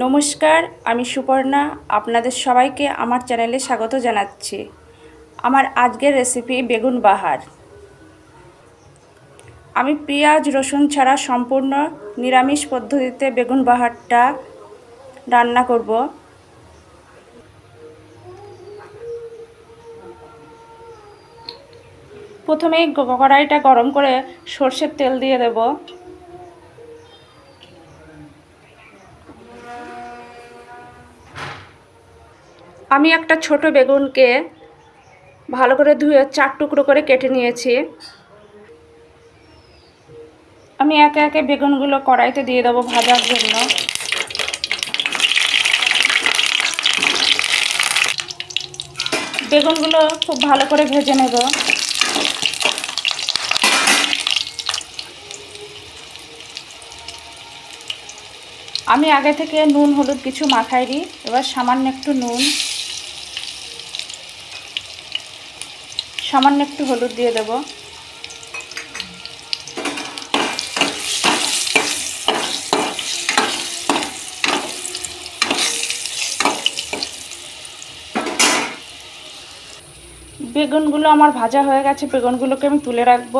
নমস্কার, আমি সুপর্ণা। আপনাদের সবাইকে আমার চ্যানেলে স্বাগত জানাচ্ছি। আমার আজকের রেসিপি বেগুন বাহার। আমি পেঁয়াজ, রসুন ছাড়া সম্পূর্ণ নিরামিষ পদ্ধতিতে বেগুন বাহারটা রান্না করব। প্রথমেই কড়াইটা গরম করে সর্ষের তেল দিয়ে দেব। আমি একটা ছোট বেগুনকে ভালো করে ধুয়ে চার টুকরো করে কেটে নিয়েছি। আমি একে একে বেগুনগুলো কড়াইতে দিয়ে দেবো ভাজার জন্য। বেগুনগুলো খুব ভালো করে ভেজে নেব। আমি আগে থেকে নুন, হলুদ কিছু মাখাই দিই এবার সামান্য একটু নুন। সামান্য একটু হলুদ দিয়ে দেব। বেগুনগুলো আমার ভাজা হয়ে গেছে বেগুনগুলোকে আমি তুলে রাখব।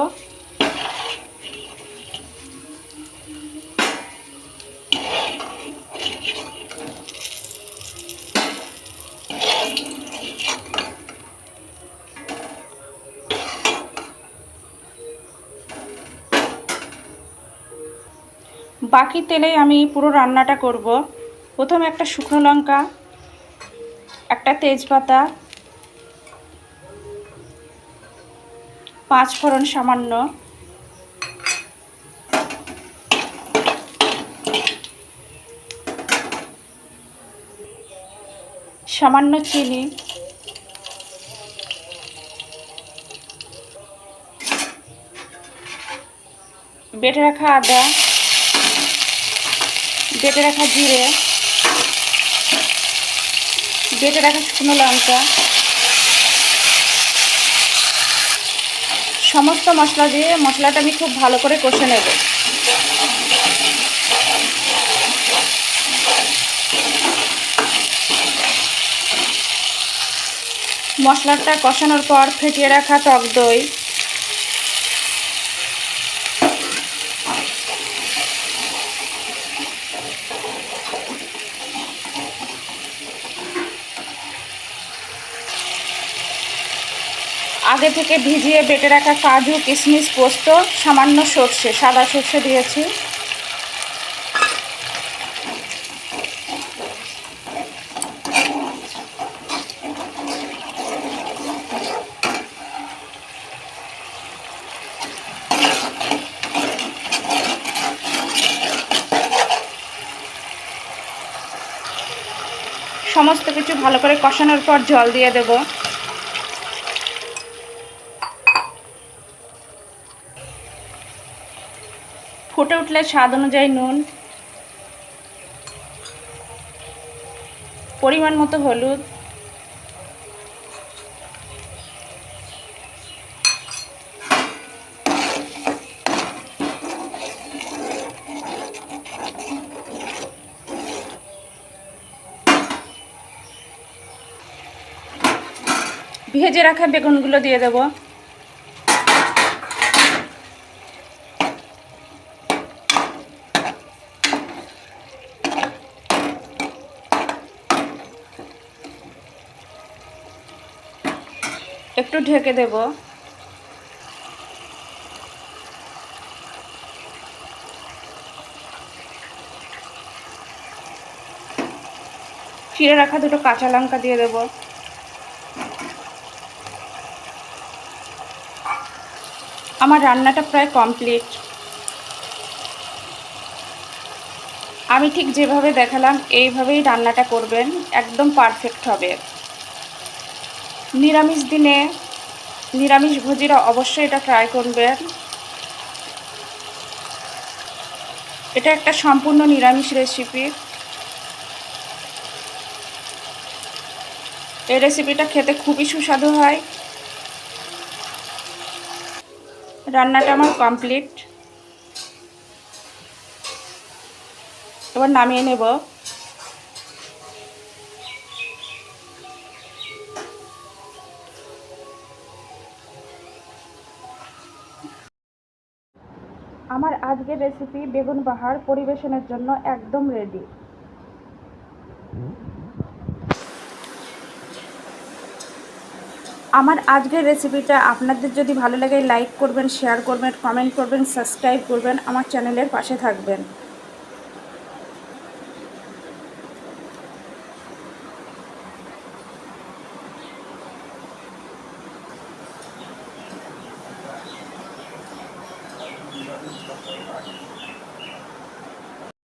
বাকি তেলেই আমি পুরো রান্নাটা করব। প্রথমে একটা শুকনো লঙ্কা, একটা তেজপাতা, পাঁচ ফোড়ন সামান্য সামান্য চিনি, বেটে রাখা আদা বেটে রাখা জিরে, বেটে রাখা শুকনো লঙ্কা, সমস্ত মশলা দিয়ে মশলাটা আমি খুব ভালো করে কষে নেব। মশলাটা কষানোর পর ফেটিয়ে রাখা টক দই আগে থেকে ভিজিয়ে বেটে রাখা কাজু, কিশমিশ, পোস্ত, সামান্য সর্ষে, সাদা সর্ষে দিয়েছি। সমস্ত কিছু ভালো করে কষানোর পর জল দিয়ে দেবো। ফুটে উঠলে স্বাদ অনুযায়ী নুন পরিমাণ মতো হলুদ ভেজে রাখা বেগুনগুলো দিয়ে দেবো। একটু ঢেকে দেব। ফিরে রাখা দুটো কাঁচা লঙ্কা দিয়ে দেব। আমার রান্নাটা প্রায় কমপ্লিট। আমি ঠিক যেভাবে দেখালাম, এইভাবেই রান্নাটা করবেন, একদম পারফেক্ট হবে। নিরামিষ দিনে নিরামিষ ভোজিরা অবশ্যই এটা ট্রাই করবেন। এটা একটা সম্পূর্ণ নিরামিষ রেসিপি এই রেসিপিটা খেতে খুবই সুস্বাদু হয়। রান্নাটা আমার কমপ্লিট এবার নামিয়ে নেব। আমার আজকের রেসিপি বেগুন বাহার পরিবেশনের জন্য একদম রেডি আমার আজকের রেসিপিটা আপনাদের যদি ভালো লাগে লাইক করবেন শেয়ার করবেন কমেন্ট করবেন সাবস্ক্রাইব করবেন, আমার চ্যানেলের পাশে থাকবেন।